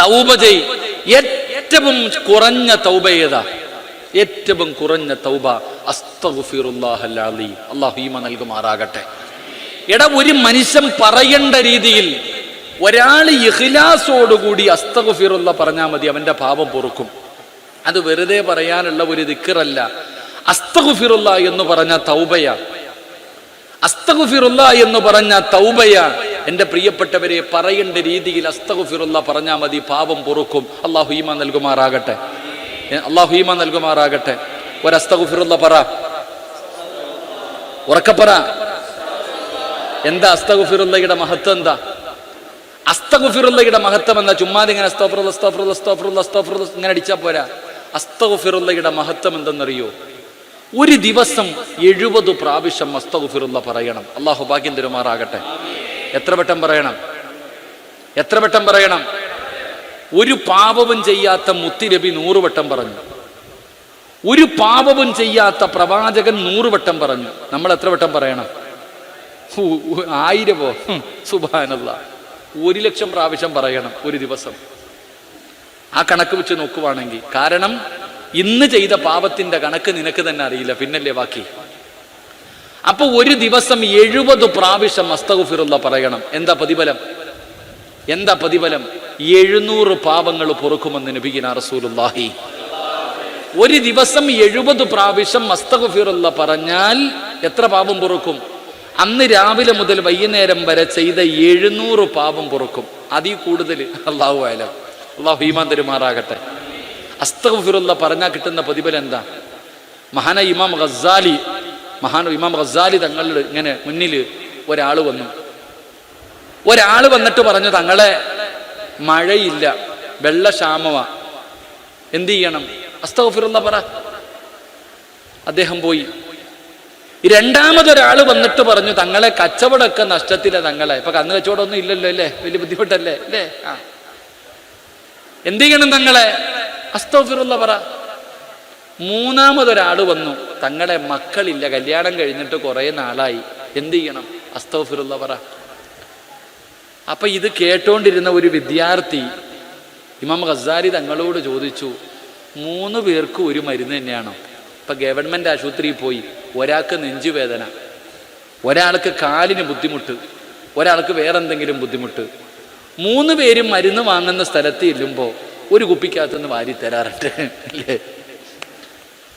തൗബ ചെയ്. ഏറ്റവും കുറഞ്ഞ തൗബ ഏതാ? ഏറ്റവും കുറഞ്ഞ തൗബ. ഈമ നൽകുമാറാകട്ടെ. എടാ ഒരു മനുഷ്യൻ പറയേണ്ട രീതിയിൽ ഒരാൾ ഇഹ്ലാസോടുകൂടി അസ്തഗ്ഫിറുല്ല പറഞ്ഞാൽ മതി അവന്റെ പാപം പൊറുക്കും. അത് വെറുതെ പറയാനുള്ള ഒരു ദിക്കറല്ല അസ്തഗ്ഫിറുല്ല എന്ന് പറഞ്ഞ തൗബയ. അസ്തഗ്ഫിറുല്ല എന്ന് പറഞ്ഞ തൗബയ. എന്റെ പ്രിയപ്പെട്ടവരെ പറയേണ്ട രീതിയിൽ അസ്തകുഫിറുന്ന പറഞ്ഞാൽ മതി പാപം പൊറുക്കും. അള്ളാഹു ഈമ നൽകുമാറാകട്ടെ. അള്ളാഹു ഈമ നൽകുമാറാകട്ടെ. ഒരു പറ. ഉറക്കപ്പറ എന്താ അസ്തഗുഫിറുള്ളയുടെ മഹത്വം എന്താ? അസ്തഗുഫിറുള്ളയുടെ മഹത്വം എന്താ? ചുമ്മാതെ ഇങ്ങനെ അസ്തഫറുള്ള അസ്തഫറുള്ള അസ്തഫറുള്ള അസ്തഫറുള്ള ഇങ്ങനെ അടിച്ചാൽ പോരാ. അസ്തഗുഫിറുള്ളയുടെ മഹത്വം എന്തെന്നറിയോ? ഒരു ദിവസം എഴുപത് പ്രാവശ്യം അസ്തഗുഫിറുള്ള പറയണം. അള്ളാഹു ഭാഗ്യം തരുമാറാകട്ടെ. എത്ര വട്ടം പറയണം? എത്ര വട്ടം പറയണം? ഒരു പാപവും ചെയ്യാത്ത മുത്തിരബി നൂറുവട്ടം പറഞ്ഞു. ഒരു പാപവും ചെയ്യാത്ത പ്രവാചകൻ നൂറുവട്ടം പറഞ്ഞു. നമ്മൾ എത്ര വട്ടം പറയണം? ആയിരമോ ഹും, ഒരു ലക്ഷം പ്രാവശ്യം പറയണം ഒരു ദിവസം. ആ കണക്ക് വെച്ച് നോക്കുവാണെങ്കിൽ കാരണം ഇന്ന് ചെയ്ത പാപത്തിന്റെ കണക്ക് നിനക്ക് തന്നെ അറിയില്ല. പിന്നല്ലേ ബാക്കി? അപ്പൊ ഒരു ദിവസം എഴുപത് പ്രാവശ്യം അസ്തഗുഫിറുള്ള പറയണം. എന്താ പ്രതിഫലം? എന്താ പ്രതിഫലം? എഴുന്നൂറ് പാപങ്ങൾ പൊറുക്കുമെന്ന് നബിഗിന റസൂലുള്ളാഹി. ഒരു ദിവസം എഴുപത് പ്രാവശ്യം മസ്തഗുഫിറുള്ള പറഞ്ഞാൽ എത്ര പാപം പൊറുക്കും? അന്ന് രാവിലെ മുതൽ വൈകുന്നേരം വരെ ചെയ്ത എഴുന്നൂറ് പാപം പൊറുക്കും. അതിൽ കൂടുതൽ അള്ളാഹു ആയാലും അള്ളാഹു ഈമാൻ തരുമാറാകട്ടെ. അസ്തഗുഫിറുള്ള പറഞ്ഞാൽ കിട്ടുന്ന പ്രതിഫലം എന്താ? മഹാന ഇമാം ഗസാലി മഹാൻ ഇമാം ഗസാലി തങ്ങളുടെ ഇങ്ങനെ മുന്നിൽ ഒരാൾ വന്നു. ഒരാൾ വന്നിട്ട് പറഞ്ഞു തങ്ങളെ മഴയില്ല വെള്ളക്ഷാമമാ. എന്ത് ചെയ്യണം? അസ്തഫിറുന്ന പറ. അദ്ദേഹം പോയി. രണ്ടാമതൊരാൾ വന്നിട്ട് പറഞ്ഞു തങ്ങളെ കച്ചവടമൊക്കെ നഷ്ടത്തില്ല തങ്ങളെ. ഇപ്പൊ കന്ന് കച്ചവടമൊന്നും ഇല്ലല്ലോ അല്ലേ? വലിയ ബുദ്ധിമുട്ടല്ലേ? അല്ലേ? ആ. എന്ത് ചെയ്യണം തങ്ങളെ? അസ്തഫിറുള്ള പറ. മൂന്നാമതൊരാൾ വന്നു. തങ്ങളെ മക്കളില്ല. കല്യാണം കഴിഞ്ഞിട്ട് കുറേ നാളായി. എന്തു ചെയ്യണം? അസ്തോഫിറുള്ള പറ. അപ്പൊ ഇത് കേട്ടോണ്ടിരുന്ന ഒരു വിദ്യാർത്ഥി ഇമാം ഖസാരി തങ്ങളോട് ചോദിച്ചു മൂന്ന് പേർക്ക് ഒരു മരുന്ന് തന്നെയാണോ? ഇപ്പൊ ഗവൺമെന്റ് ആശുപത്രിയിൽ പോയി. ഒരാൾക്ക് നെഞ്ചുവേദന ഒരാൾക്ക് കാലിന് ബുദ്ധിമുട്ട് ഒരാൾക്ക് വേറെന്തെങ്കിലും ബുദ്ധിമുട്ട്. മൂന്ന് പേരും മരുന്ന് വാങ്ങുന്ന സ്ഥലത്ത് ചെല്ലുമ്പോൾ ഒരു കുപ്പിക്കകത്തുനിന്ന് വാരി തരാറുണ്ട് അല്ലേ?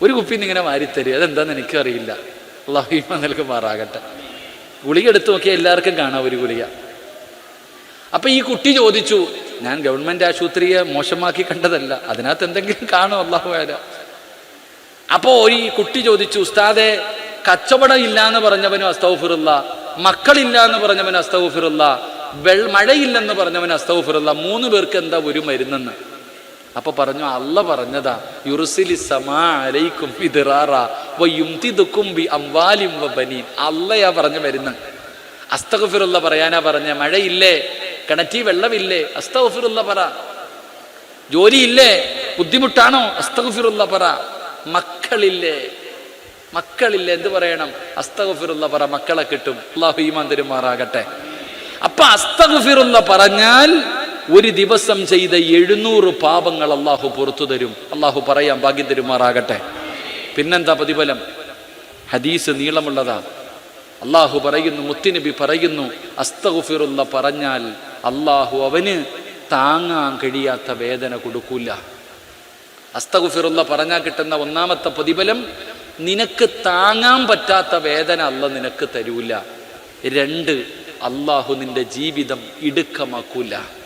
ഒരു കുപ്പിന്ന് ഇങ്ങനെ വാരിത്തരും. അതെന്താന്ന് എനിക്കറിയില്ല. അള്ളാഹിമ നൽകുമാറാകട്ടെ ഗുളിക എടുത്തു നോക്കിയാൽ എല്ലാവർക്കും കാണാം ഒരു ഗുളിക. അപ്പം ഈ കുട്ടി ചോദിച്ചു ഞാൻ ഗവൺമെന്റ് ആശുപത്രിയെ മോശമാക്കി കണ്ടതല്ല അതിനകത്ത് എന്തെങ്കിലും കാണും അള്ളാഹു ആല. അപ്പോൾ ഈ കുട്ടി ചോദിച്ചു ഉസ്താദെ കച്ചവടം ഇല്ല എന്ന് പറഞ്ഞവനും അസ്തൗഫിറുള്ള മക്കളില്ല എന്ന് പറഞ്ഞവൻ അസ്തൗഫിറുള്ള വെൾ മഴയില്ലെന്ന് പറഞ്ഞവൻ അസ്തൗഫിറുള്ള മൂന്ന് പേർക്ക് എന്താ ഒരു മരുന്നെന്ന്? അപ്പൊ പറഞ്ഞു അല്ല പറഞ്ഞതാ യുറുസിലി സമാ അലൈക്കും ബിദിറാറ വയുംതിദുക്കും ബി അംവാലിം വബനീൻ അല്ലയാ പറഞ്ഞു വരുന്ന അസ്തഗഫിറുള്ള പറയാനാ പറഞ്ഞ മഴയില്ലേ കിണറ്റി വെള്ളമില്ലേ അസ്തഗഫിറുള്ള പറ. ജോലിയില്ലേ ബുദ്ധിമുട്ടാണോ? അസ്തഗഫിറുള്ള പറ. മക്കളില്ലേ മക്കളില്ല എന്ത് പറയണം? അസ്തഗഫിറുള്ള പറ മക്കളെ കിട്ടും. അള്ളാഹു ഈമാൻ തരുമാറാകട്ടെ. അപ്പൊ അസ്തഗഫിറുള്ള പറഞ്ഞാൽ ഒരു ദിവസം ചെയ്ത എഴുന്നൂറ് പാപങ്ങൾ അള്ളാഹു പുറത്തു തരും. അള്ളാഹു പറയാം ഭാഗ്യം തരുമാറാകട്ടെ. പിന്നെന്താ പ്രതിഫലം? ഹദീസ് നീളമുള്ളതാ. അള്ളാഹു പറയുന്നു മുത്തുനബി പറയുന്നു അസ്തഗുഫിറുള്ള പറഞ്ഞാൽ അള്ളാഹു അവന് താങ്ങാൻ കഴിയാത്ത വേദന കൊടുക്കൂല. അസ്തഗുഫിറുള്ള പറഞ്ഞാൽ കിട്ടുന്ന ഒന്നാമത്തെ പ്രതിഫലം നിനക്ക് താങ്ങാൻ പറ്റാത്ത വേദന അല്ല നിനക്ക് തരൂല. രണ്ട് അള്ളാഹു നിന്റെ ജീവിതം ഇടുക്കമാക്കൂല.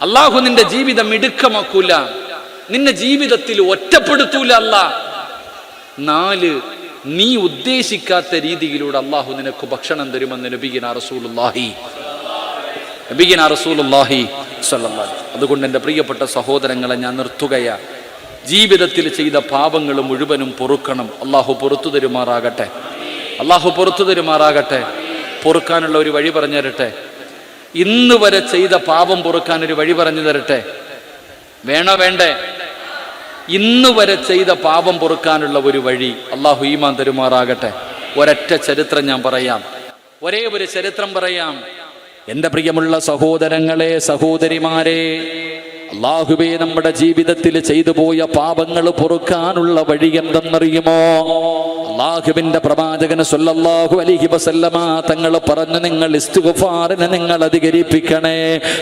അള്ളാഹു നിന്റെ ജീവിതം ഇടുക്കമാക്കൂല നിന്നെ ജീവിതത്തിൽ ഒറ്റപ്പെടുത്തൂല അല്ല. നാല് നീ ഉദ്ദേശിക്കാത്ത രീതിയിലൂടെ അള്ളാഹു നിനക്ക് ഭക്ഷണം തരുമെന്ന് നബിഗിന സ്വല്ലല്ലാഹി അതുകൊണ്ട് എന്റെ പ്രിയപ്പെട്ട സഹോദരങ്ങളെ ഞാൻ നിർത്തുകയ. ജീവിതത്തിൽ ചെയ്ത പാപങ്ങൾ മുഴുവനും പൊറുക്കണം. അള്ളാഹു പുറത്തു തരുമാറാകട്ടെ. അള്ളാഹു പുറത്തു തരുമാറാകട്ടെ. പൊറുക്കാനുള്ള ഒരു വഴി പറഞ്ഞു തരട്ടെ ഇന്ന് വരെ ചെയ്ത പാപം പൊറുക്കാൻ ഒരു വഴി പറഞ്ഞു തരട്ടെ? വേണോ വേണ്ടേ? ഇന്ന് വരെ ചെയ്ത പാപം പൊറുക്കാനുള്ള ഒരു വഴി അള്ളാഹു ഈമാൻ തരുമാറാകട്ടെ. ഒരൊറ്റ ചരിത്രം ഞാൻ പറയാം. ഒരേ ഒരു ചരിത്രം പറയാം. എന്റെ പ്രിയമുള്ള സഹോദരങ്ങളെ സഹോദരിമാരെ അള്ളാഹുബേ നമ്മുടെ ജീവിതത്തിൽ ചെയ്തു പോയ പാപങ്ങൾ പൊറുക്കാനുള്ള വഴി എന്തെന്നറിയുമോ? അള്ളാഹുവിന്റെ പ്രവാചകന് സൊല്ലാഹു അലിഹി വസല്ലമ തങ്ങൾ പറഞ്ഞു നിങ്ങൾ ഇസ്തുഗഫാറിനെ നിങ്ങൾ അധികരിപ്പിക്കണേ.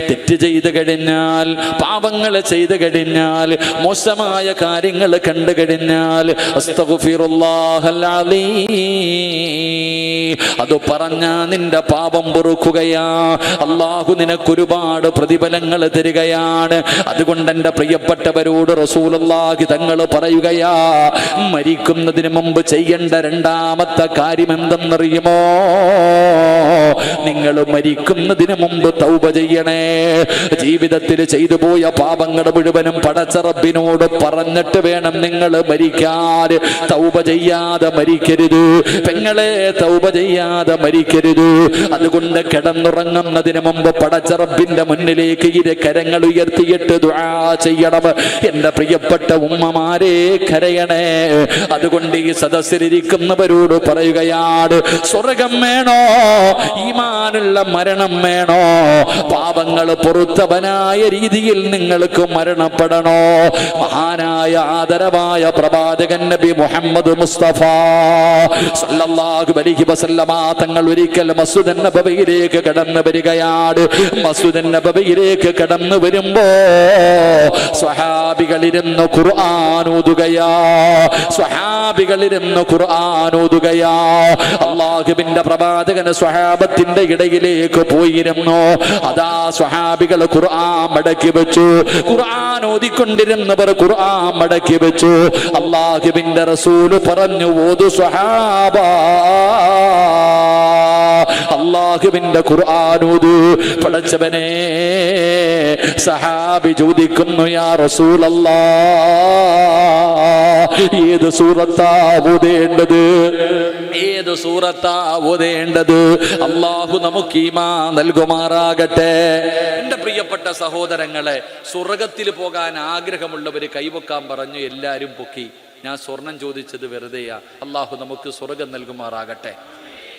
തെറ്റ് ചെയ്ത് കഴിഞ്ഞാൽ പാപങ്ങൾ ചെയ്ത് കഴിഞ്ഞാൽ മോശമായ കാര്യങ്ങൾ കണ്ടു കഴിഞ്ഞാൽ. അത് പറഞ്ഞാ നിന്റെ പാപം പൊറുക്കുകയാ അള്ളാഹു നിനക്കൊരുപാട് പ്രതിഫലങ്ങൾ തരികയാണ്. അതുകൊണ്ട് എന്റെ പ്രിയപ്പെട്ടവരോട് റസൂലുള്ളാഹി തങ്ങൾ പറയുകയാ മരിക്കുന്നതിന് മുമ്പ് ചെയ്യേണ്ട രണ്ടാമത്തെ കാര്യം എന്തെന്നറിയുമോ നിങ്ങൾ മരിക്കുന്നതിന് മുമ്പ് തൗപ ചെയ്യണേ. ജീവിതത്തിൽ ചെയ്തു പോയ പാപങ്ങൾ മുഴുവനും പടച്ചറബിനോട് പറഞ്ഞിട്ട് വേണം നിങ്ങൾ മരിക്കാൻ. തൗപ ചെയ്യാതെ മരിക്കരുത്. പെങ്ങളെ തൗപ ചെയ്യാതെ മരിക്കരുത്. അതുകൊണ്ട് കിടന്നുറങ്ങുന്നതിന് മുമ്പ് പടച്ചറബിന്റെ മുന്നിലേക്ക് ഇരു കരങ്ങൾ ഉയർത്തിയിട്ട് ദുആ ചെയ്യണം. എന്റെ പ്രിയപ്പെട്ട ഉമ്മമാരെ കരയണേ. അതുകൊണ്ട് ഈ സദസ്സിലിരിക്കുന്നവരോട് പറയുകയാണ് സ്വർഗം വേണോ? ഈമാനുള്ള മരണം വേണോ? പാപങ്ങൾ പൊറുത്തവനായ രീതിയിൽ നിങ്ങൾക്ക് മരണപ്പെടണോ? മഹാനായ ആദരവായ പ്രവാചകൻ നബി മുഹമ്മദ് മുസ്തഫ സല്ലല്ലാഹു അലൈഹി വസല്ലമ തങ്ങൾ ഒരിക്കൽ മസ്ജിദ് നബവിയിലേക്ക് കടന്നു വരികയാണ് മസ്ജിദ് നബവിയിലേക്ക് കടന്നു വരുമ്പോ സ്വഹാബികളിരുന്ന് ഖുർആൻ ഓതുകയാ. സ്വഹാബികളിരുന്ന് ഖുർആൻ ഓതുകയാ. അള്ളാഹുവിന്റെ പ്രവാചകന് സ്വഹാബത്തിന്റെ ഇടയിലേക്ക് പോയിരുന്നു അതാ സ്വഹാബികൾ ഖുർആൻ മടക്കി വെച്ചു. ഖുർആൻ ഓതിക്കൊണ്ടിരുന്നവർ ഖുർആൻ മടക്കി വെച്ചു. അള്ളാഹുബിന്റെ റസൂൽ പറഞ്ഞു ഓതു സ്വഹാബ. അള്ളാഹുവിന്റെ ഖുർആാനൂതു പടച്ചവനെ സഹാബി ചോദിക്കുന്നു യാ റസൂലല്ലാ ഏത് സൂറത്താ ഏത് സൂറത്താ അള്ളാഹു നമുക്ക് ഈമാ നൽകുമാറാകട്ടെ. എന്റെ പ്രിയപ്പെട്ട സഹോദരങ്ങളെ സ്വർഗത്തിൽ പോകാൻ ആഗ്രഹമുള്ളവർ കൈവക്കാൻ പറഞ്ഞു എല്ലാരും പൊക്കി. ഞാൻ സ്വർണം ചോദിച്ചത് വെറുതെയാ. അള്ളാഹു നമുക്ക് സ്വർഗം നൽകുമാറാകട്ടെ.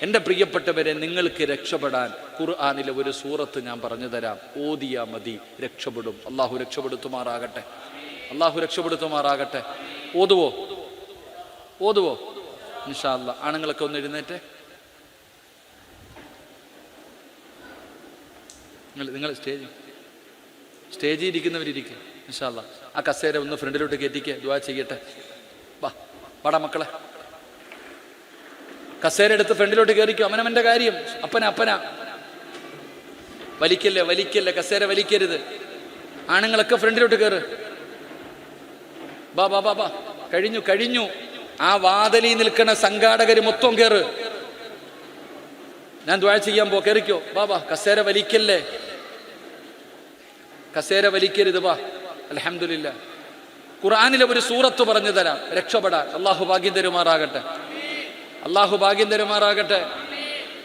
എന്റെ പ്രിയപ്പെട്ടവരെ നിങ്ങൾക്ക് രക്ഷപ്പെടാൻ ഖുർആാനിലെ ഒരു സൂറത്ത് ഞാൻ പറഞ്ഞു തരാം. ഓതിയാ മതി രക്ഷപ്പെടും. അള്ളാഹു രക്ഷപ്പെടുത്തുമാറാകട്ടെ. അള്ളാഹു രക്ഷപ്പെടുത്തുമാറാകട്ടെ. ഓതുവോ? ഓതുവോ? ഇൻഷാല്ല ആണുങ്ങളൊക്കെ ഒന്ന് എഴുന്നേറ്റ്. നിങ്ങൾ നിങ്ങൾ സ്റ്റേജ് സ്റ്റേജിൽ ഇരിക്കുന്നവരിയ്ക്കുക ഇൻഷാല്ല ആ കസേര ഒന്ന് ഫ്രണ്ടിലോട്ട് കയറ്റിക്കുക ദ്വാ ചെയ്യട്ടെ. വാ വാടാ മക്കളെ. കസേര എടുത്ത് ഫ്രണ്ടിലോട്ട് കയറിക്കും? അവനവന്റെ കാര്യം. അപ്പന അപ്പന. വലിക്കല്ലേ വലിക്കല്ലേ കസേര വലിക്കരുത്. ആണുങ്ങളൊക്കെ ഫ്രണ്ടിലോട്ട് കയറ് ബാ ബാ ബാ ബാ. കഴിഞ്ഞു കഴിഞ്ഞു. ആ വാതലി നിൽക്കുന്ന സംഘാടകര് മൊത്തം കയറ് ഞാൻ ദ്വാഴ ചെയ്യാൻ പോ കയറിക്കോ ബാ ബാ കസേര വലിക്കല്ലേ. കസേര വലിക്കരുത് വാ അലഹമില്ല ഖുർആാനിലെ ഒരു സൂറത്ത് പറഞ്ഞു തരാം. രക്ഷപ്പെടാൻ. അള്ളാഹു ഭാഗ്യം തരുമാറാകട്ടെ. അള്ളാഹു ഭാഗ്യം തരുമാറാകട്ടെ.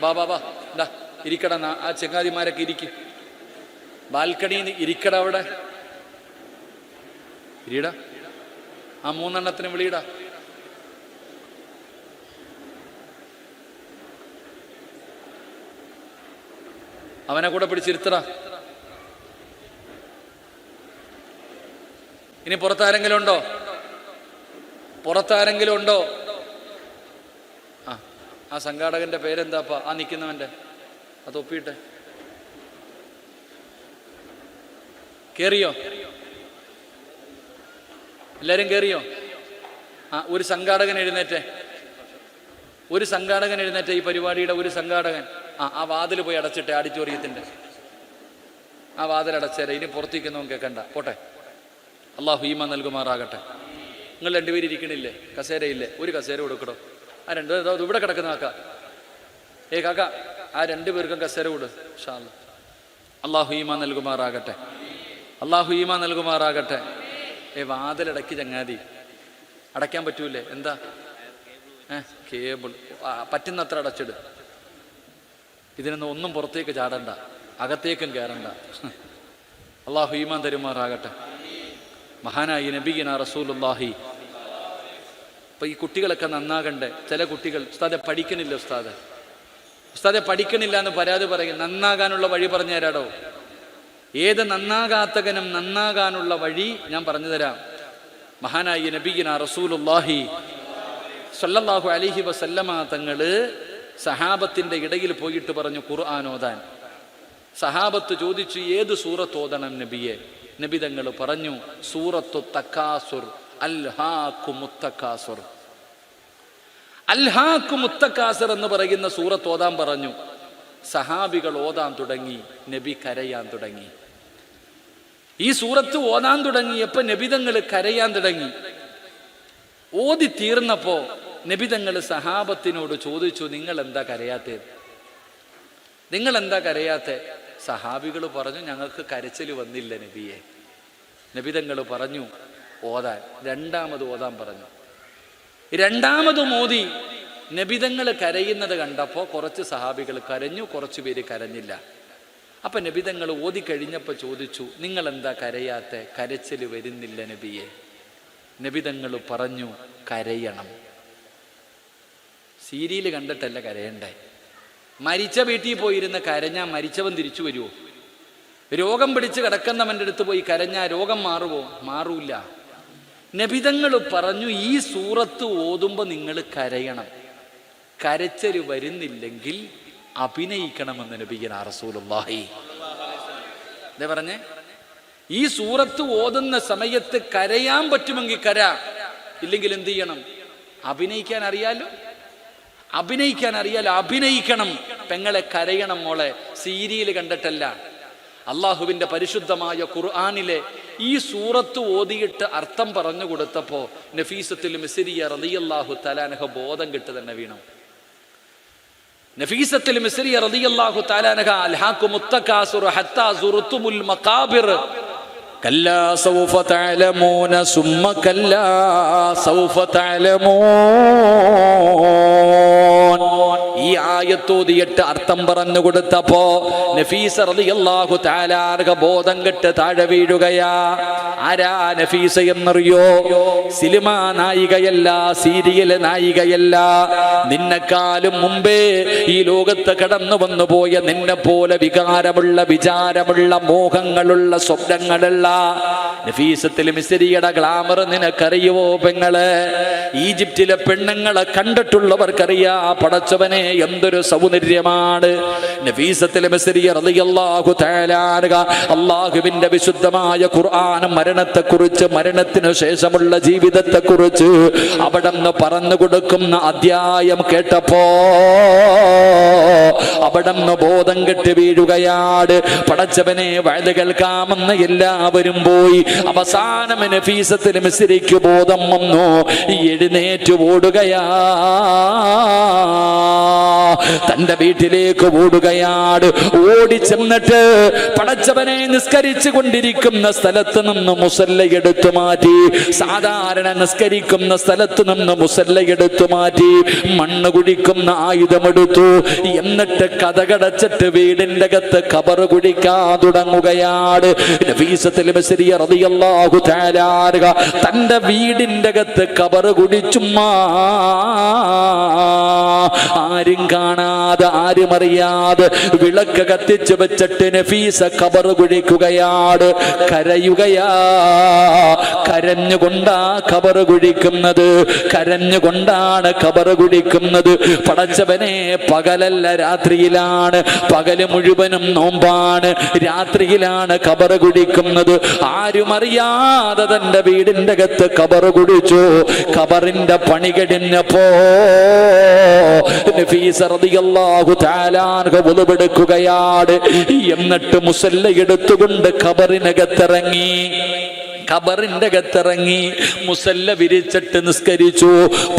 ബാ ബാ ബാ എന്താ ഇരിക്കട ആ ചെങ്ങാതിമാരൊക്കെ ഇരിക്കും. ബാൽക്കണിയിൽ ഇരിക്കട അവിടെ. ഇരിടാ ആ മൂന്നെണ്ണത്തിന് വിളിയിടാ. അവനെ കൂടെ പിടിച്ചിരുത്തടാ ഇനി പുറത്താരെങ്കിലും ഉണ്ടോ? പുറത്താരെങ്കിലും ഉണ്ടോ? ആ സംഘാടകന്റെ പേരെന്താപ്പ? ആ നിൽക്കുന്നവന്റെ അത് ഒപ്പിയിട്ടെ. കേറിയോ? എല്ലാരും കേറിയോ? ആ ഒരു സംഘാടകൻ എഴുന്നേറ്റേ. ഒരു സംഘാടകൻ എഴുന്നേറ്റ ഈ പരിപാടിയുടെ ഒരു സംഘാടകൻ. ആ ആ വാതിൽ പോയി അടച്ചിട്ടെ ആഡിറ്റോറിയത്തിന്റെ. ആ വാതിൽ അടച്ചേരെ. ഇനി പുറത്തേക്കൊന്നും കേൾക്കണ്ട പോട്ടെ. അള്ളാഹു ഹീമ നൽകുമാറാകട്ടെ. നിങ്ങൾ രണ്ടുപേരും ഇരിക്കണില്ലേ കസേരയില്ലേ? ഒരു കസേര കൊടുക്കടോ? ആ രണ്ട് ഇവിടെ കിടക്കുന്ന കാക്ക. ഏ കാക്ക ആ രണ്ടു പേർക്കും കസേര ഷാല്ല അള്ളാഹു ഈമ നൽകുമാറാകട്ടെ. അള്ളാഹു ഈമ നൽകുമാറാകട്ടെ. ഏ വാതിലടക്കി ചങ്ങാതി. അടയ്ക്കാൻ പറ്റൂലേ? എന്താ? ഏ കേബിൾ. പറ്റുന്നത്ര അടച്ചിട്. ഇതിനൊന്നും ഒന്നും പുറത്തേക്ക് ചാടണ്ട. അകത്തേക്കും കയറണ്ട അള്ളാഹു ഈമാൻ തരുമാറാകട്ടെ. മഹാനായി നബീന റസൂലുല്ലാഹി അപ്പൊ ഈ കുട്ടികളൊക്കെ നന്നാകണ്ടേ? ചില കുട്ടികൾ ഉസ്താദെ പഠിക്കണില്ല ഉസ്താദെ. ഉസ്താദെ പഠിക്കണില്ല എന്ന് പരാതി പറയും. നന്നാകാനുള്ള വഴി പറഞ്ഞു തരാടോ? ഏത് നന്നാകാത്തകനും നന്നാകാനുള്ള വഴി ഞാൻ പറഞ്ഞു തരാം. മഹാനായി നബീന റസൂലുല്ലാഹി സല്ലല്ലാഹു അലൈഹി വസല്ലമ തങ്ങൾ സഹാബത്തിന്റെ ഇടയിൽ പോയിട്ട് പറഞ്ഞു ഖുർആൻ ഓതാൻ. സഹാബത്ത് ചോദിച്ചു ഏത് സൂറത്ത് ഓതണം നബിയെ? നബി തങ്ങൾ പറഞ്ഞു സൂറത്തു തക്കാസുർ. അൽഹാഖു മുത്തക്കാസുർ അൽഹാഖു മുത്തക്കാസുർ എന്ന് പറയുന്ന സൂറത്ത് ഓതാൻ പറഞ്ഞു. സഹാബികൾ ഓതാൻ തുടങ്ങി നബി കരയാൻ തുടങ്ങി. ഈ സൂറത്ത് ഓതാൻ തുടങ്ങിയപ്പോൾ നബിതങ്ങൾ കരയാൻ തുടങ്ങി. ഓതി തീർന്നപ്പോ നബിതങ്ങൾ സഹാബത്തിനോട് ചോദിച്ചു നിങ്ങൾ എന്താ കരയാത്തത് നിങ്ങൾ എന്താ കരയാത്ത? സഹാബികൾ പറഞ്ഞു ഞങ്ങൾക്ക് കരച്ചിൽ വന്നില്ല നബിയെ. നബിതങ്ങൾ പറഞ്ഞു ഓതാൻ. രണ്ടാമത് ഓതാൻ പറഞ്ഞു. രണ്ടാമത് മോദി നബിതങ്ങൾ കരയുന്നത് കണ്ടപ്പോൾ കുറച്ച് സഹാബികൾ കരഞ്ഞു കുറച്ച് പേര് കരഞ്ഞില്ല. അപ്പം നബിതങ്ങൾ ഓതി കഴിഞ്ഞപ്പോൾ ചോദിച്ചു നിങ്ങൾ എന്താ കരയാത്ത? കരച്ചിൽ വരുന്നില്ല നബിയെ. നബിതങ്ങൾ പറഞ്ഞു കരയണം. സീരിയൽ കണ്ടിട്ടല്ല കരയണ്ടേ. മരിച്ച വീട്ടിൽ പോയിരുന്ന കരഞ്ഞാൽ മരിച്ചവൻ തിരിച്ചു വരുമോ രോഗം പിടിച്ച് കിടക്കുന്നവന്റെ അടുത്ത് പോയി കരഞ്ഞാൽ രോഗം മാറുമോ മാറൂല. നബിതങ്ങൾ പറഞ്ഞു ഈ സൂറത്ത് ഓതുമ്പോൾ നിങ്ങൾ കരയണം. കരച്ചര് വരുന്നില്ലെങ്കിൽ അഭിനയിക്കണമെന്ന് നബിയൻ റസൂലുള്ളാഹി. എന്താ പറഞ്ഞേ. ഈ സൂറത്ത് ഓതുന്ന സമയത്ത് കരയാൻ പറ്റുമെങ്കിൽ കര ഇല്ലെങ്കിൽ എന്ത് ചെയ്യണം? അഭിനയിക്കാൻ അറിയാലോ? അഭിനയിക്കാൻ അറിയാലോ? അഭിനയിക്കണം. പെങ്ങളെ കരയണം മോളെ. സീരിയൽ കണ്ടിട്ടല്ല. അള്ളാഹുവിന്റെ പരിശുദ്ധമായ ഖുർആാനിലെ ഈ സൂറത്ത് ഓതിയിട്ട് അർത്ഥം പറഞ്ഞു കൊടുത്തപ്പോൾ നഫീസത്തിൽ മിസിരിയ റളിയല്ലാഹു തലാനഹ ബോധം കിട്ട് തന്നെ വീണു. നഫീസത്തിൽ മിസിരിയ റളിയല്ലാഹു തലാനഹ അൽഹാഖു മുത്തകാസുർ ഹത്താ സുറുത്തുമുൽ കല്ലാ സൗഫ തഅലമൂന സുമ്മ കല്ലാ സൗഫ തഅലമൂൻ ഈ ആയത്തോതിയിട്ട് അർത്ഥം പറഞ്ഞു കൊടുത്തപ്പോ നഫീസ റളിയല്ലാഹു തആലാനഹ ബോധം കെട്ട് താഴെ വീഴുകയാ. ആരാ നഫീസ എന്നറിയോ? സിനിമ നായികയല്ല സീരിയൽ നായികയല്ല. നിന്നെക്കാളും മുമ്പേ ഈ ലോകത്ത് കടന്നു വന്നു പോയ നിന്നെ പോലെ വികാരമുള്ള വിചാരമുള്ള മോഹങ്ങളുള്ള സ്വപ്നങ്ങളുള്ള നഫീസത്തിൽ മിസ്രിയുടെ ഗ്ലാമർ നിനക്കറിയുവോ പെങ്ങൾ? ഈജിപ്തിലെ പെണ്ണുങ്ങളെ കണ്ടിട്ടുള്ളവർക്കറിയാ പടച്ചവനെ എന്തൊരു സൗന്ദര്യമാണ്. അള്ളാഹുവിന്റെ വിശുദ്ധമായ ഖുർആാന മരണത്തെ കുറിച്ച് മരണത്തിനു ശേഷമുള്ള ജീവിതത്തെക്കുറിച്ച് അവിടെ നിന്ന് പറഞ്ഞു കൊടുക്കുന്ന അധ്യായം കേട്ടപ്പോ അവിടെ നിന്ന് ബോധം കെട്ട് വീഴുകയാണ്. പടച്ചവനെ വഴുത് കേൾക്കാമെന്ന് എല്ലാവരും പോയി. അവസാനം നഫീസത്തിൽ മിസ്രിക്ക് ബോധം വന്നു. എഴുന്നേറ്റ് ഓടുകയാ. തന്റെ വീട്ടിലേക്ക് ഓടുകയാണ് ഓടി ചെന്നിട്ട് പടച്ചവനെ നിസ്കരിച്ചു കൊണ്ടിരിക്കുന്ന സ്ഥലത്ത് നിന്ന് മുസല്ല എടുത്തു മാറ്റി. സാധാരണ നിസ്കരിക്കുന്ന സ്ഥലത്ത് നിന്ന് മുസല്ല എടുത്തു മാറ്റി. മണ്ണ് കുഴിക്കുന്ന ആയുധമെടുത്തു എന്നിട്ട് കഥകടച്ചിട്ട് വീടിന്റെ അകത്ത് കബറ് കുഴിക്കാൻ തുടങ്ങുകയാണ് തന്റെ വീടിന്റെ അകത്ത് കബറ് കുടിച്ചുമ്മാ ആരും കാണാതെ ആരും അറിയാതെ വിളക്ക് കത്തിച്ചു വെച്ചിട്ട് നഫീസ കബർ കുഴിക്കുകയാണ് കരയുകയാ. കരഞ്ഞുകൊണ്ടാ കബർ കുഴിക്കുന്നത് കരഞ്ഞുകൊണ്ടാണ് കബർ കുഴിക്കുന്നത്. പടച്ചവനെ പകലല്ല രാത്രിയിലാണ്. പകൽ മുഴുവനും നോമ്പാണ്. രാത്രിയിലാണ് കബർ ആരും അറിയാതെ തന്റെ വീടിന്റെ അകത്ത് കബർ കുടിച്ചു കബറിന്റെ പണി കഴിഞ്ഞപ്പോ എന്നിട്ട് മുസല്ല എടുത്തുകൊണ്ട് കബറിനകത്തിറങ്ങി ഖബറിന്റെ അകത്തിറങ്ങി മുസല്ല വിരിച്ചിട്ട് നിസ്കരിച്ചു.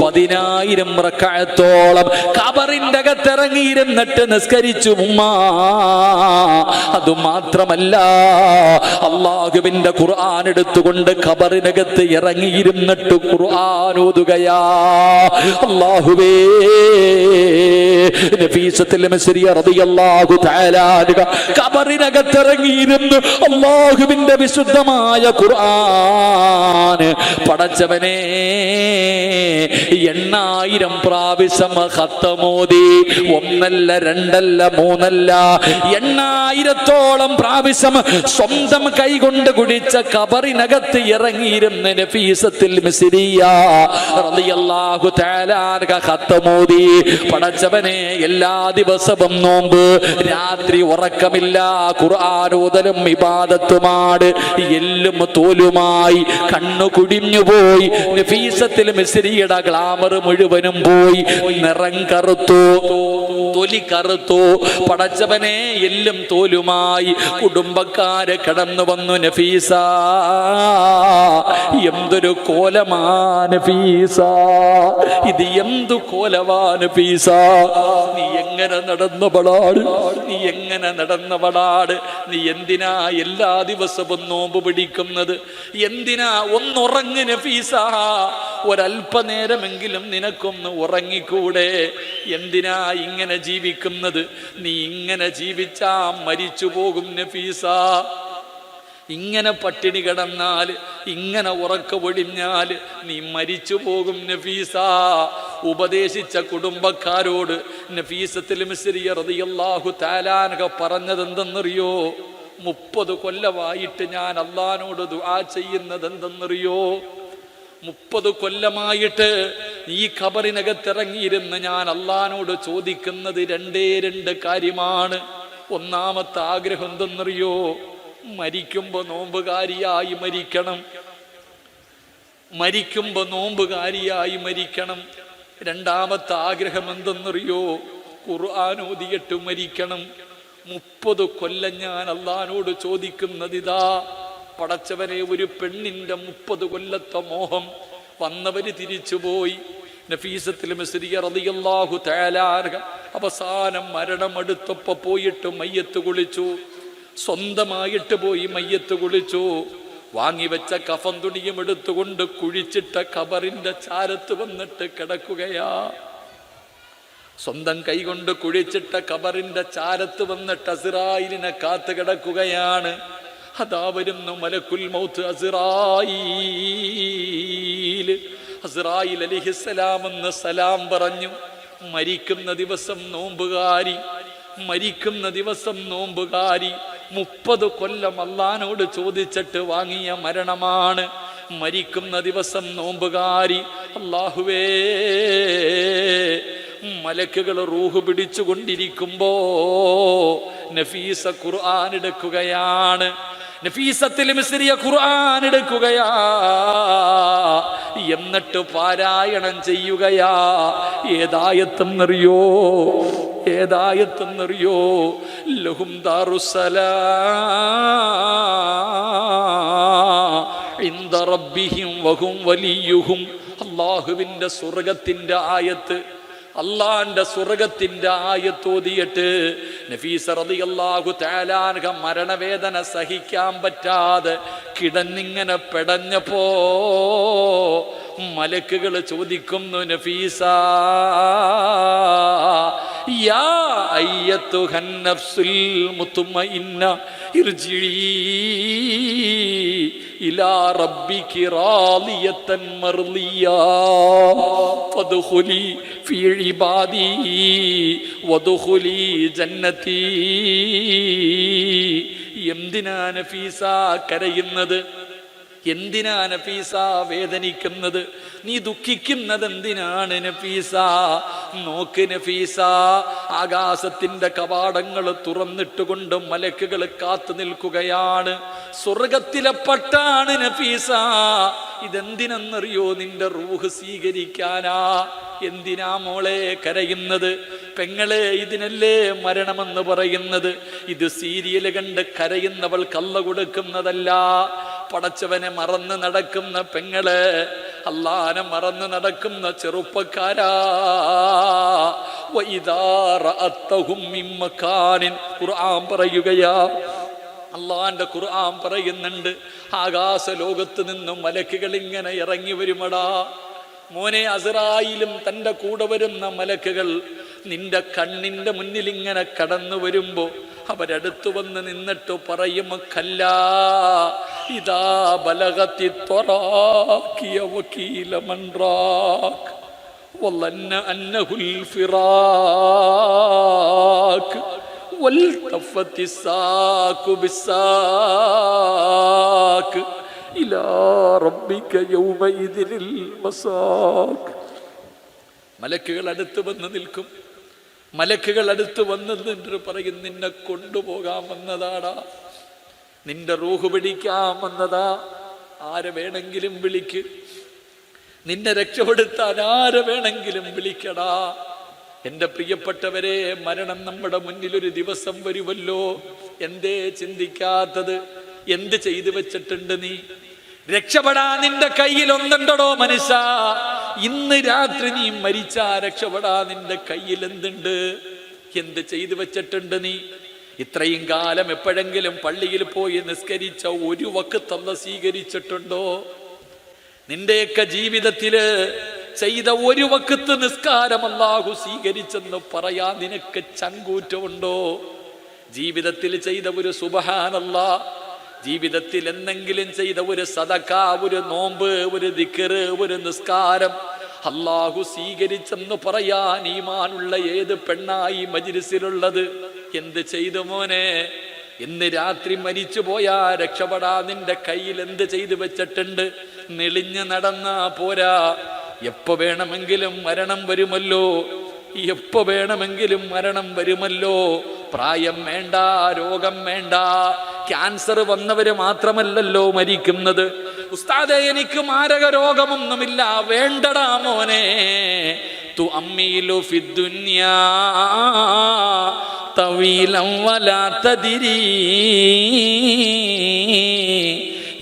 പതിനായിരം റക്കായത്തോളം ഖബറിന്റെ അകത്തിറങ്ങിയിരുന്നിട്ട് നിസ്കരിച്ചു. ഉമ്മ അത് മാത്രമല്ല അള്ളാഹുവിന്റെ ഖുർആൻ എടുത്തുകൊണ്ട് ഖബറിനകത്ത് ഇറങ്ങിയിരുന്നിട്ട് ഖുർആൻ ഓതുകയാ. അള്ളാഹുവേ ഖബറിനകത്തിറങ്ങിയിരുന്നു അള്ളാഹുവിന്റെ വിശുദ്ധമായ ഖുർആൻ ഖുർആൻ പടച്ചവനെ എണ്ണായിരം പ്രാവശ്യം ഹത്തമോദി ഒന്നല്ല രണ്ടല്ല മൂന്നല്ല എണ്ണായിരത്തോളം പ്രാവശ്യം സ്വന്തം കൈകൊണ്ട് കുടിച്ച കബറിനകത്ത് ഇറങ്ങിയിരുന്ന നഫീസത്തിൽ ഹത്തമോദി പടച്ചവനെ എല്ലാ ദിവസവും നോമ്പ് രാത്രി ഉറക്കമില്ല ഖുർആൻ ഓതലും ഇബാദത്തുമാട് എല്ലും തോലുമായി കണ്ണു കുടിഞ്ഞു പോയി. നഫീസത്തിൽ മിസ്രിയുടെ ഗ്ലാമർ മുഴുവനും പോയി. നിറം കറുത്തു തൊലി കറുത്തു. പടച്ചവനെ എല്ലും തോലുമായി കുടുംബക്കാരെ കടന്നു വന്നു നഫീസ. എന്തൊരു കോലമാ നഫീസ. ഇത് എന്തു കോലവാ നഫീസ. നീ എങ്ങനെ നടന്നവളാട് നീ എങ്ങനെ നടന്നവളാട് നീ എന്തിനാ എല്ലാ ദിവസവും നോമ്പ് പിടിക്കുന്നത്? എന്തിനാ ഒന്നുറങ്ങ് നഫീസ? ഒരല്പനേരമെങ്കിലും നിനക്കൊന്ന് ഉറങ്ങിക്കൂടെ? എന്തിനാ ഇങ്ങനെ ജീവിക്കുന്നത്? നീ ഇങ്ങനെ ജീവിച്ചാ മരിച്ചു പോകും നഫീസ. ഇങ്ങനെ പട്ടിണി കിടന്നാൽ ഇങ്ങനെ ഉറക്ക ഒഴിഞ്ഞാൽ നീ മരിച്ചു പോകും നഫീസ. ഉപദേശിച്ച കുടുംബക്കാരോട് നഫീസത്തിൽ അറിയാഹു താലാനക പറഞ്ഞത് എന്തെന്നറിയോ മുപ്പത് കൊല്ലമായിട്ട് ഞാൻ അള്ളഹാനോട് ദുആ ചെയ്യുന്നത് എന്തെന്നറിയോ മുപ്പത് കൊല്ലമായിട്ട് ഈ ഖബറിനകത്തിറങ്ങിയിരുന്ന് ഞാൻ അള്ളഹാനോട് ചോദിക്കുന്നത് രണ്ടേ രണ്ട് കാര്യമാണ്. ഒന്നാമത്തെ ആഗ്രഹം എന്തെന്നറിയോ? മരിക്കുമ്പോ നോമ്പുകാരിയായി മരിക്കണം. മരിക്കുമ്പോ നോമ്പുകാരിയായി മരിക്കണം. രണ്ടാമത്തെ ആഗ്രഹം എന്തെന്നറിയോ? ഖുർആൻ ഓതിയിട്ട് മരിക്കണം. മുപ്പത് കൊല്ലം ഞാൻ അള്ളഹാനോട് ചോദിക്കുന്നതിതാ പടച്ചവനെ ഒരു പെണ്ണിന്റെ മുപ്പത് കൊല്ലത്തെ മോഹം വന്നവര് തിരിച്ചുപോയി. നഫീസത്തിൽ റളിയല്ലാഹു തആലാർഹ അവസാനം മരണമെടുത്തപ്പോ പോയിട്ട് മയ്യത്ത് കുളിച്ചു. സ്വന്തമായിട്ട് പോയി മയ്യത്ത് കുളിച്ചു. വാങ്ങിവെച്ച കഫം തുണിയും എടുത്തുകൊണ്ട് കുഴിച്ചിട്ട ഖബറിന്റെ ചാരത്ത് വന്നിട്ട് കിടക്കുകയാ. സ്വന്തം കൈകൊണ്ട് കുഴിച്ചിട്ട കബറിന്റെ ചാരത്ത് വന്നിട്ട് അസിറായിലിനെ കാത്തു കിടക്കുകയാണ്. അതാ വരുന്നു മലക്കുൽ മൗത്ത് അസിറായിൽ. അസിറായിൽ അലിഹിസലാം സലാം പറഞ്ഞു. മരിക്കുന്ന ദിവസം നോമ്പുകാരി മരിക്കുന്ന ദിവസം നോമ്പുകാരി മുപ്പത് കൊല്ലം അള്ളാനോട് ചോദിച്ചിട്ട് വാങ്ങിയ മരണമാണ്. മരിക്കുന്ന ദിവസം നോമ്പുകാരി അള്ളാഹുവേ മലക്കുകൾ റൂഹ് പിടിച്ചുകൊണ്ടിരിക്കുമ്പോ നഫീസ ഖുർആൻ എടുക്കുകയാണ്. നഫീസത്തിൽ മിസ്രിയ ഖുർആൻ എടുക്കുകയാ. എന്നിട്ട് പാരായണം ചെയ്യുകയാ. ഏതായത്തെന്നറിയോ? ഏതായത്തെന്നറിയോ? ലഹും ദാറുസലാ. ഇന്ദ റബ്ബിഹിം വഹും വലിയുഹും. അള്ളാഹുവിന്റെ സ്വർഗത്തിന്റെ ആയത്ത് അള്ളാന്റെ സ്വർഗത്തിന്റെ ആയത്തോതിയിട്ട് നഫീസ റളിയല്ലാഹു തആലാൻഹ മരണവേദന സഹിക്കാൻ പറ്റാതെ കിടന്നിങ്ങനെ പെടഞ്ഞപ്പോ മലക്കുകൾ ചോദിക്കുന്നു നഫീസ യാ അയ്യത്തുഹൻ നഫ്സുൽ മുത്മഇന്ന ഇർജിഇ ഇലാ റബ്ബികി റാളിയത്തൻ മർളിയാ ഫദ്ഖുലി ഫീ ഇബാദി വദ്ഖുലി ജന്നതി എന്തിനാ നഫീസ കരയുന്നത്? എന്തിനാ നഫീസ വേദനിക്കുന്നത്? നീ ദുഃഖിക്കുന്നത് എന്തിനാണ് നഫീസ? നോക്ക് നഫീസ ആകാശത്തിന്റെ കവാടങ്ങൾ തുറന്നിട്ടുകൊണ്ട് മലക്കുകൾ കാത്തു നിൽക്കുകയാണ്. സ്വർഗത്തിലെ പട്ടാണ് നഫീസ. ഇതെന്തിനെന്നറിയോ നിന്റെ റൂഹ് സ്വീകരിക്കാനാ? എന്തിനാ മോളെ കരയുന്നത്? പെങ്ങളെ ഇതിനല്ലേ മരണമെന്ന് പറയുന്നത്? ഇത് സീരിയൽ കണ്ട് കരയുന്നവൾ കള്ള കൊടുക്കുന്നതല്ല. പടച്ചവനെ മറന്ന് നടക്കുന്ന പെങ്ങളെ അള്ളാനെ മറന്ന് നടക്കുന്ന ചെറുപ്പക്കാരാ. ഖുർആൻ പറയുകയാ അള്ളാന്റെ ഖുർആൻ പറയുന്നുണ്ട്. ആകാശ ലോകത്ത് നിന്നും മലക്കുകൾ ഇങ്ങനെ ഇറങ്ങി വരുമടാ. മോനെ അസറായിലും തന്റെ കൂടെ വരുന്ന മലക്കുകൾ നിന്റെ കണ്ണിന്റെ മുന്നിൽ ഇങ്ങനെ കടന്നു വരുമ്പോൾ അവരടുത്തു വന്ന് നിന്നിട്ട് പറയും കല്ല ഇതാ ബലകത്തി ത്വറാക്കിയ വക്കീല വല്ലന്ന അന്നഹുൽ ഫിറാക്ക് والتفت الساق بالساق إلى ربك يومئذ المساق മലക്കുകൾ അടുത്ത് വന്ന് നിൽക്കും മലക്കുകൾ അടുത്ത് വന്ന് നിന്നിട്ട് പറയും നിന്നെ കൊണ്ടുപോകാൻ വന്നതാടാ നിന്റെ റൂഹ് പിടിക്കാൻ വന്നതാ ആരെ വേണമെങ്കിലും വിളിക്ക് നിന്നെ രക്ഷപ്പെടുത്താൻ ആരെ വേണമെങ്കിലും വിളിക്കടാ എന്റെ പ്രിയപ്പെട്ടവരെ മരണം നമ്മുടെ മുന്നിൽ ഒരു ദിവസം വരുമല്ലോ. എന്തേ ചിന്തിക്കാത്തത്? എന്ത് ചെയ്തു വെച്ചിട്ടുണ്ട് നീ? രക്ഷപ്പെടാൻ നിന്റെ കയ്യിൽ ഒന്നുണ്ടോ മനുഷ്യ. ഇന്ന് രാത്രി നീ മരിച്ചാ രക്ഷപ്പെടാൻ നിന്റെ കയ്യിൽ എന്തുണ്ട്? എന്ത് ചെയ്തു വെച്ചിട്ടുണ്ട് നീ? ഇത്രയും കാലം എപ്പോഴെങ്കിലും പള്ളിയിൽ പോയി നിസ്കരിച്ച ഒരു വക്കത്തല്ല സ്വീകരിച്ചിട്ടുണ്ടോ? നിന്റെയൊക്കെ ജീവിതത്തിൽ ചെയ്ത ഒരു വക്കത്ത് നിസ്കാരം അല്ലാഹു സ്വീകരിച്ചെന്ന് പറയാൻ നിനക്ക് ചങ്കൂറ്റമുണ്ടോ? ജീവിതത്തിൽ ചെയ്ത ഒരു സുബഹാനല്ല ജീവിതത്തിൽ എന്തെങ്കിലും ചെയ്ത ഒരു സദക്ക ഒരു നോമ്പ് ഒരു ദിക്കറ് ഒരു നിസ്കാരം അല്ലാഹു സ്വീകരിച്ചെന്ന് പറയാൻ ഈമാനുള്ള ഏത് പെണ്ണായി മജിരിസിലുള്ളത് എന്ത് ചെയ്തു മോനെ? ഇന്ന് രാത്രി മരിച്ചു പോയാ രക്ഷപ്പെടാ നിന്റെ കയ്യിൽ എന്ത് ചെയ്തു വെച്ചിട്ടുണ്ട്? നെളിഞ്ഞു നടന്നാ പോരാ. എപ്പോൾ വേണമെങ്കിലും മരണം വരുമല്ലോ? എപ്പോൾ വേണമെങ്കിലും മരണം വരുമല്ലോ? പ്രായം വേണ്ട രോഗം വേണ്ട. ക്യാൻസർ വന്നവര് മാത്രമല്ലല്ലോ മരിക്കുന്നത്. ഉസ്താദെ എനിക്ക് മാരക രോഗമൊന്നുമില്ല. വേണ്ടടാ മോനെ. തു അമ്മിയിലു ഫിദ്ദുന്യാ തവീലം വലാത്തതിരീ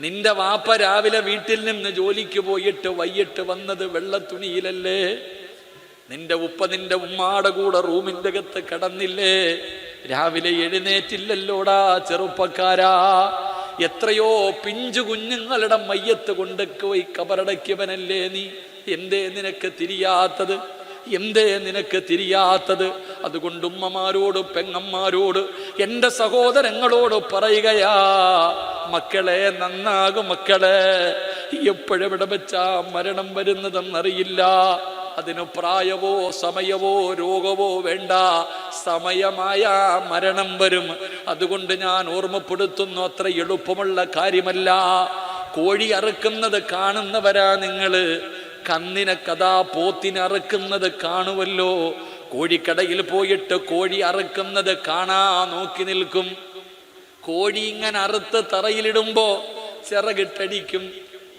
നിന്റെ വാപ്പ രാവിലെ വീട്ടിൽ നിന്ന് ജോലിക്ക് പോയിട്ട് വൈകിട്ട് വന്നത് വെള്ള തുണിയിലല്ലേ നിന്റെ ഉപ്പ നിന്റെ ഉമ്മാടെ കൂടെ റൂമിന്റെ അകത്ത് കടന്നില്ലേ? രാവിലെ എഴുന്നേറ്റില്ലല്ലോടാ ചെറുപ്പക്കാരാ. എത്രയോ പിഞ്ചു കുഞ്ഞുങ്ങളുടെ മയ്യത്ത് കൊണ്ടൊക്കെ പോയി കബറടക്കിയവനല്ലേ നീ? എന്തേ നിനക്ക് തിരിയാത്തത്? എന്തേ നിനക്ക് തിരിയാത്തത്? അതുകൊണ്ട് ഉമ്മമാരോട് പെങ്ങന്മാരോട് എന്റെ സഹോദരങ്ങളോട് പറയുകയാ മക്കളെ നന്നാകും മക്കളെ. എപ്പോഴെവിടെ വെച്ചാ മരണം വരുന്നതെന്നറിയില്ല. അതിന് പ്രായവോ സമയവോ രോഗവോ വേണ്ട. സമയമായ മരണം വരും. അതുകൊണ്ട് ഞാൻ ഓർമ്മപ്പെടുത്തുന്നു അത്ര എളുപ്പമുള്ള കാര്യമല്ല. കോഴി അറുക്കുന്നത് കാണുന്നവരാ നിങ്ങൾ. കന്നിനെ കഥാ പോത്തിനെ അറുക്കുന്നത് കാണുമല്ലോ കോഴിക്കടയിൽ പോയിട്ട് കോഴി അറുക്കുന്നത് കാണാ നോക്കി നിൽക്കും. കോഴി ഇങ്ങനെ അറുത്ത് തറയിലിടുമ്പോ ചിറകിട്ടടിക്കും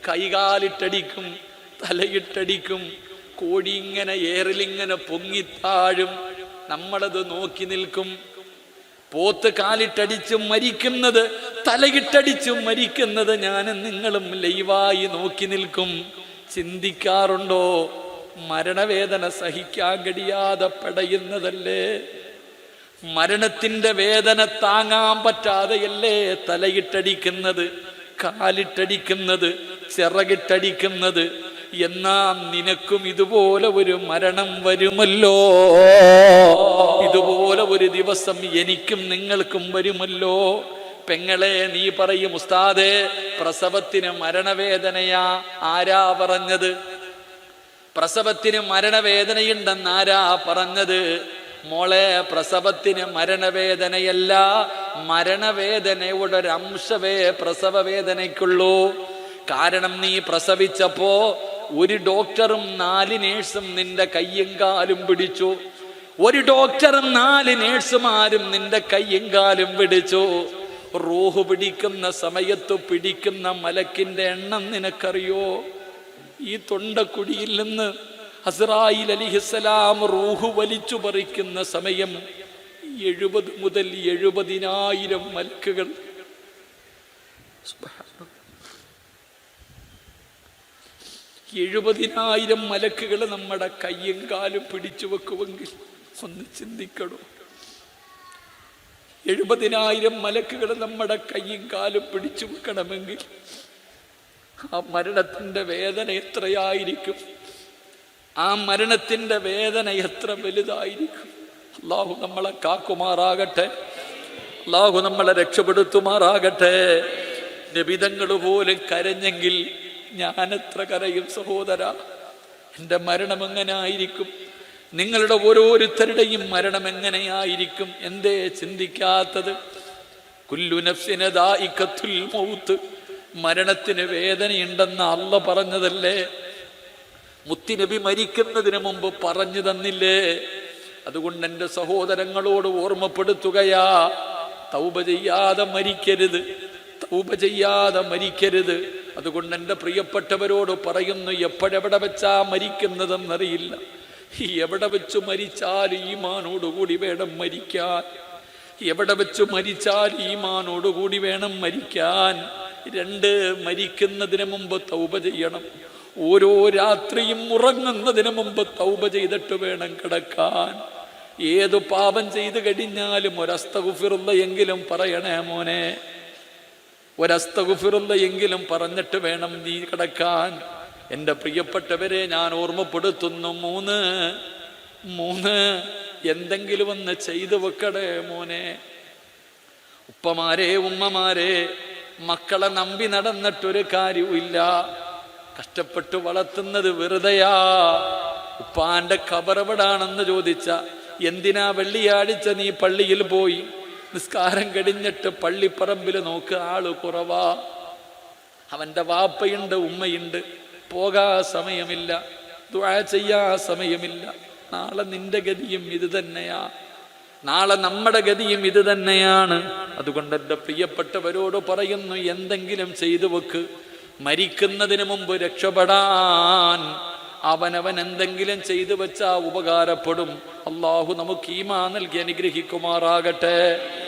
കൈകാലിട്ടടിക്കും തലയിട്ടടിക്കും. കോഴി ഇങ്ങനെ ഏറിലിങ്ങനെ പൊങ്ങിത്താഴും നമ്മളത് നോക്കി നിൽക്കും. പോത്ത് കാലിട്ടടിച്ചും മരിക്കുന്നത് തലയിട്ടടിച്ചും മരിക്കുന്നത് ഞാനും നിങ്ങളും ലൈവായി നോക്കി നിൽക്കും. ചിന്തിക്കാറുണ്ടോ? മരണവേദന സഹിക്കാൻ കഴിയാതെ പടയുന്നതല്ലേ? മരണത്തിന്റെ വേദന താങ്ങാൻ പറ്റാതെയല്ലേ തലയിട്ടടിക്കുന്നത് കാലിട്ടടിക്കുന്നത് ചിറകിട്ടടിക്കുന്നത്? എന്നാ നിനക്കും ഇതുപോലെ ഒരു മരണം വരുമല്ലോ. ഇതുപോലെ ഒരു ദിവസം എനിക്കും നിങ്ങൾക്കും വരുമല്ലോ. പെങ്ങളെ നീ പറയും ഉസ്താദേ പ്രസവത്തിന് മരണവേദനയാ ആരാ പറഞ്ഞത്? പ്രസവത്തിന് മരണവേദനയുണ്ടെന്ന് ആരാ പറഞ്ഞത്? മോളെ പ്രസവത്തിന് മരണവേദനയല്ല മരണവേദനയുടെ ഒരു അംശവേ പ്രസവ വേദനയ്ക്കുള്ളൂ കാരണം നീ പ്രസവിച്ചപ്പോ ഒരു ഡോക്ടറും നാല് നേഴ്സും നിന്റെ കയ്യും കാലും പിടിച്ചു. ഒരു ഡോക്ടറും നാല് നേഴ്സുമാരും നിന്റെ കയ്യും കാലും പിടിച്ചു. റൂഹ് പിടിക്കുന്ന സമയത്ത് പിടിക്കുന്ന മലക്കിന്റെ എണ്ണം നിനക്കറിയോ? ഈ തൊണ്ടക്കുടിയിൽ നിന്ന് ഹസ്രായിൽ അലിഹിസ്സലാം റൂഹ് വലിച്ചു പറിക്കുന്ന സമയം എഴുപത് മുതൽ എഴുപതിനായിരം മലക്കുകൾ. എഴുപതിനായിരം മലക്കുകൾ നമ്മുടെ കയ്യും കാലും പിടിച്ചു വെക്കുമെങ്കിൽ ഒന്ന് ചിന്തിക്കണോ? എഴുപതിനായിരം മലക്കുകൾ നമ്മുടെ കൈയും കാലും പിടിച്ചു വെക്കണമെങ്കിൽ ആ മരണത്തിന്റെ വേദന എത്രയായിരിക്കും? ആ മരണത്തിന്റെ വേദന എത്ര വലുതായിരിക്കും? അള്ളാഹു നമ്മളെ കാക്കുമാറാകട്ടെ. അള്ളാഹു നമ്മളെ രക്ഷപ്പെടുത്തുമാറാകട്ടെ. നിബിതങ്ങൾ പോലും കരഞ്ഞെങ്കിൽ ഞാനെത്ര കരയും സഹോദര? എന്റെ മരണം എങ്ങനെ ആയിരിക്കും നിങ്ങളുടെ ഓരോരുത്തരുടെയും മരണം എങ്ങനെയായിരിക്കും? എന്തേ ചിന്തിക്കാത്തത്? കുല്ലു നഫ്സിനദായിക്കത്തുൽ മൗത്ത്. മരണത്തിന് വേദനയുണ്ടെന്ന് അല്ല പറഞ്ഞതല്ലേ? മുത്തിനബി മരിക്കുന്നതിന് മുമ്പ് പറഞ്ഞു തന്നില്ലേ? അതുകൊണ്ട് എന്റെ സഹോദരങ്ങളോട് ഓർമ്മപ്പെടുത്തുകയാ. തൗപ ചെയ്യാതെ മരിക്കരുത്. തൗപ ചെയ്യാതെ മരിക്കരുത്. അതുകൊണ്ട് എന്റെ പ്രിയപ്പെട്ടവരോട് പറയുന്നു എപ്പോഴെവിടെ വെച്ചാ മരിക്കുന്നതെന്നറിയില്ല. എവിടെ വെച്ച് മരിച്ചാൽ ഈമാനോടുകൂടി വേണം മരിക്കാൻ? എവിടെ വെച്ച് മരിച്ചാൽ ഈമാനോടുകൂടി വേണം മരിക്കാൻ? രണ്ട് മരിക്കുന്നതിന് മുമ്പ് തൗപ ചെയ്യണം. ഓരോ രാത്രിയും ഉറങ്ങുന്നതിന് മുമ്പ് തൗപ ചെയ്തിട്ട് വേണം കിടക്കാൻ. ഏതു പാപം ചെയ്തു കഴിഞ്ഞാലും ഒരസ്തകുഫിറുള്ള എങ്കിലും പറയണേ മോനെ. ഒരസ്തകുഫിറുള്ള എങ്കിലും പറഞ്ഞിട്ട് വേണം നീ കിടക്കാൻ. എന്റെ പ്രിയപ്പെട്ടവരെ ഞാൻ ഓർമ്മപ്പെടുത്തുന്നു. മൂന്ന് മൂന്ന് എന്തെങ്കിലും ഒന്ന് ചെയ്തു വെക്കടേ മോനെ. ഉപ്പമാരെ ഉമ്മമാരെ മക്കളെ നമ്പി നടന്നിട്ടൊരു കാര്യവുമില്ല. കഷ്ടപ്പെട്ട് വളർത്തുന്നത് വെറുതെയാ. ഉപ്പാന്റെ കബറവിടാണെന്ന് ചോദിച്ച എന്തിനാ വെള്ളിയാഴ്ച നീ പള്ളിയിൽ പോയി? നിസ്കാരം കഴിഞ്ഞിട്ട് പള്ളിപ്പറമ്പിൽ നോക്ക് ആൾ കുറവാ. അവന്റെ വാപ്പയുണ്ട് ഉമ്മയുണ്ട്. പോകാ സമയമില്ല. ദുആ ചെയ്യാ സമയമില്ല. നാളെ നിന്റെ ഗതിയും ഇത് തന്നെയാ. നാളെ നമ്മുടെ ഗതിയും ഇത് തന്നെയാണ്. അതുകൊണ്ട് എന്റെ പ്രിയപ്പെട്ടവരോട് പറയുന്നു എന്തെങ്കിലും ചെയ്തു വെക്ക്. മരിക്കുന്നതിന് മുമ്പ് രക്ഷപ്പെടാൻ അവനവൻ എന്തെങ്കിലും ചെയ്തു വെച്ചാ ഉപകാരപ്പെടും. അള്ളാഹു നമുക്ക് ഈമാ നൽകി അനുഗ്രഹിക്കുമാറാകട്ടെ.